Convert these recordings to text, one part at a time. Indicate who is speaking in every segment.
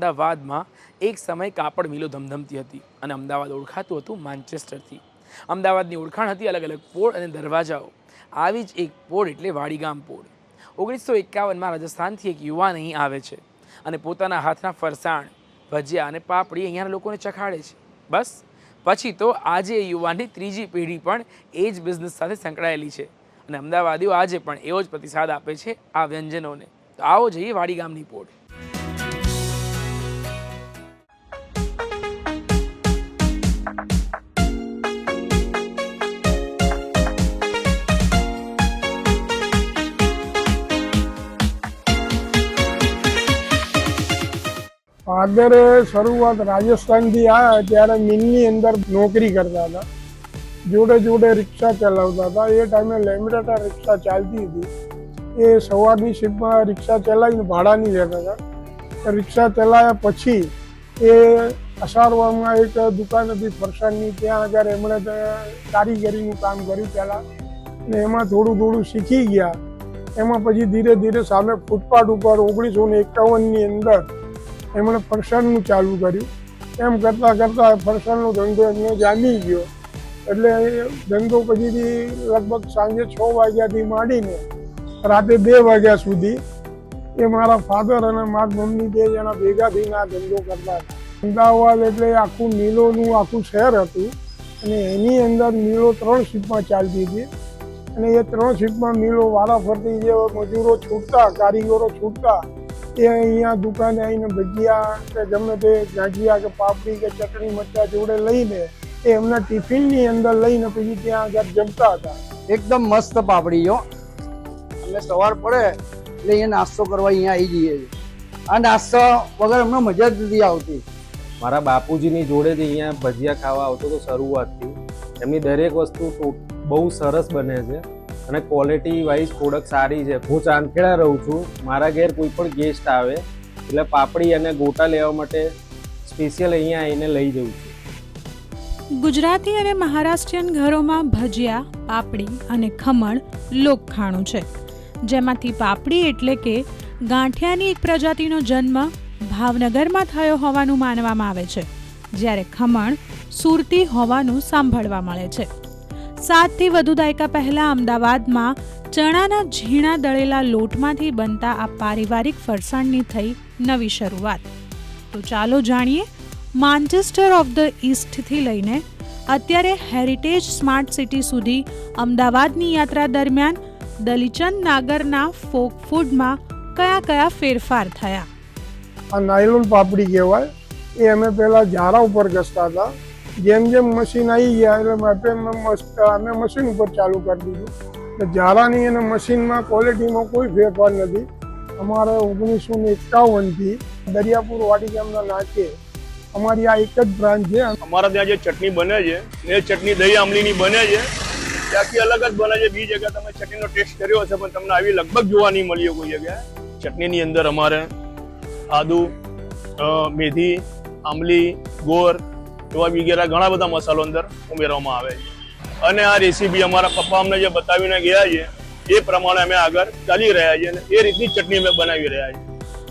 Speaker 1: અમદાવાદમાં એક સમય કાપડ મિલો ધમધમતી હતી અને અમદાવાદ ઓળખાતું હતું માન્ચેસ્ટરથી. અમદાવાદની ઓળખાણ હતી અલગ અલગ પોળ અને દરવાજાઓ. આવી જ એક પોળ એટલે વાડીગામ પોળ. ઓગણીસો એકાવનમાં રાજસ્થાનથી એક યુવાન અહીં આવે છે અને પોતાના હાથના ફરસાણ, ભજીયા અને પાપડી અહીંયાના લોકોને ચખાડે છે. બસ, પછી તો આજે એ યુવાનની ત્રીજી પેઢી પણ એ જ બિઝનેસ સાથે સંકળાયેલી છે અને અમદાવાદીઓ આજે પણ એવો જ પ્રતિસાદ આપે છે આ વ્યંજનોને. તો આવો જઈએ વાડી ગામની પોળ.
Speaker 2: ફાધરે શરૂઆત રાજસ્થાનથી આવ્યા ત્યારે મિલની અંદર નોકરી કરતા હતા. જોડે જોડે રિક્ષા ચલાવતા હતા. એ ટાઈમે લેમિનેટર રિક્ષા ચાલતી હતી. એ સવારની શિફ્ટમાં રિક્ષા ચલાવીને ભાડાની લેતા હતા. રિક્ષા ચલાવ્યા પછી એ અસારવામાં એક દુકાન હતી ફરસાણની. ત્યાં આગળ એમણે કારીગરીનું કામ કર્યું પહેલાં. ને એમાં થોડું થોડું શીખી ગયા. એમાં પછી ધીરે ધીરે સામે ફૂટપાથ ઉપર ઓગણીસો ને એકાવનની અંદર એમણે ફરસાણનું ચાલુ કર્યું. એમ કરતાં કરતાં ફરસાણનો ધંધો એમને જામી ગયો. એટલે ધંધો પછીથી લગભગ સાંજે છ વાગ્યાથી માંડીને રાતે બે વાગ્યા સુધી એ મારા ફાધર અને મારા મમ્મી બે જણા ભેગા થઈને આ ધંધો કરતા હતા. અમદાવાદ એટલે આખું મિલોનું આખું શહેર હતું. અને એની અંદર મિલો ત્રણ શિફ્ટમાં ચાલતી હતી. અને એ ત્રણ શિફ્ટમાં મિલો વારાફરતી જે મજૂરો છૂટતા, કારીગરો છૂટતા એ અહીંયા દુકાને આવીને ભજીયા કે ગમે તે ગાંઠિયા કે પાપડી કે ચટણી મરચા જોડે લઈને એ એમના ટિફિનની અંદર લઈને પછી ત્યાં આગળ જમતા હતા.
Speaker 3: એકદમ મસ્ત પાપડી જો અમે સવાર પડે એટલે અહીંયા નાસ્તો કરવા અહીંયા આવી જઈએ છીએ. આ નાસ્તો વગર અમને મજા જ નથી આવતી.
Speaker 4: મારા બાપુજીની જોડેથી અહીંયા ભજીયા ખાવા આવતો તો શરૂઆતથી. એમની દરેક વસ્તુ બહુ સરસ બને છે. અને ક્વોલિટી વાઇઝ પ્રોડક્ટ સારી છે. હું ચાંદખેડા રહું છું. મારા ઘેર કોઈ પણ ગેસ્ટ આવે, એટલે પાપડી અને ગોટા લેવા માટે સ્પેશિયલ અહીંયા આવીને લઈ જઉં છું.
Speaker 5: ગુજરાતી અને મહારાષ્ટ્રીયન ઘરોમાં ભજીયા, પાપડી અને ખમણ લોકખાણું છે. જેમાંથી પાપડી એટલે કે ગાંઠિયાની એક પ્રજાતિનો જન્મ ભાવનગરમાં થયો હોવાનું માનવામાં આવે છે, જ્યારે ખમણ સુરતી હોવાનું સાંભળવા મળે છે. સાતથી વધુ દાયકા પહેલા અમદાવાદમાં ચણાના ઝીણા દળેલા લોટમાંથી બનતા આ પારિવારિક ફરસાણની થઈ નવી શરૂઆત. તો ચાલો જાણીએ માન્ચેસ્ટર ઓફ ધ ઈસ્ટથી લઈને અત્યારે હેરિટેજ સ્માર્ટ સિટી સુધી અમદાવાદની યાત્રા દરમિયાન દલીચંદ નાગરના ફોક ફૂડમાં કયા કયા ફેરફાર થયા?
Speaker 2: આ નાયલોન પાપડી કહેવાય. એ અમે પહેલાં ઝારા ઉપર ઘસતા હતા. જેમ જેમ મશીન આવી ગયા, એટલે આપણે અમે મશીન ઉપર ચાલુ કરી દીધું. એટલે ઝારાની અને મશીનમાં ક્વોલિટીમાં કોઈ ફેરફાર નથી. અમારે ઓગણીસો ને એકાવનથી દરિયાપુર વાડી ગામના નાકે અમારી આ એક જ બ્રાન્ચ છે.
Speaker 6: અમારા ત્યાં જે ચટણી બને છે, એ ચટણી દહીં આમલીની બને છે. ત્યાંથી અલગ જ બને છે. બીજી જગ્યાએ તમે ચટણીનો ટેસ્ટ કર્યો હશે, પણ તમને આવી લગભગ જોવા નહીં મળ્યો કોઈ જગ્યાએ. ચટણીની અંદર અમારે આદુ મેથી આમલી ગોળ એવા વગેરે ઘણા બધા મસાલો અંદર ઉમેરવામાં આવે છે. અને આ રેસીપી અમારા પપ્પા અમને જે બતાવીને ગયા છે એ પ્રમાણે અમે આગળ ચાલી રહ્યા છીએ અને એ રીતની ચટણી અમે બનાવી રહ્યા છીએ.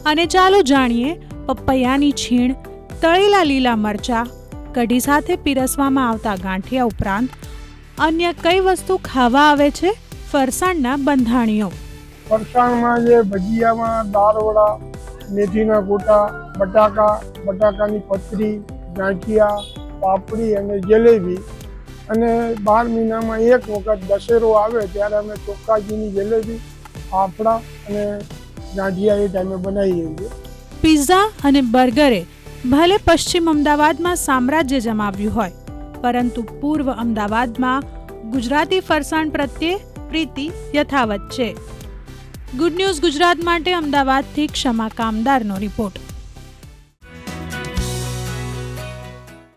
Speaker 5: અને ચાલો જાણીએ પપૈયાની છીણ તળેલા લીલા મરચા કઢી સાથે પીરસવામાં આવતા ગાંઠિયા ઉપરાંત અન્ય કઈ વસ્તુ ખાવા આવે છે? ફરસાણના બંધાણીઓ.
Speaker 2: ફરસાણમાં જે ભજીયામાં દાળવડા મેથીના ગોટા બટાકા બટાકાની પતરી ગાંઠિયા, પાપડી અને જલેબી. અને બાર મહિનામાં એક વખત દશેરો આવે ત્યારે અમે ચોક્કાજીની જલેબી, ફાફડા અને ગાંઠિયા એ ટાઈમે બનાવીએ છીએ.
Speaker 5: પિઝા અને બર્ગરે ભલે પશ્ચિમ અમદાવાદમાં સામ્રાજ્ય જમાવ્યું હોય, પરંતુ પૂર્વ અમદાવાદમાં ગુજરાતી ફરસાણ પ્રત્યે પ્રીતિ યથાવત છે. ગુડ ન્યૂઝ ગુજરાત માટે અમદાવાદથી ક્ષમા કામદારનો રિપોર્ટ.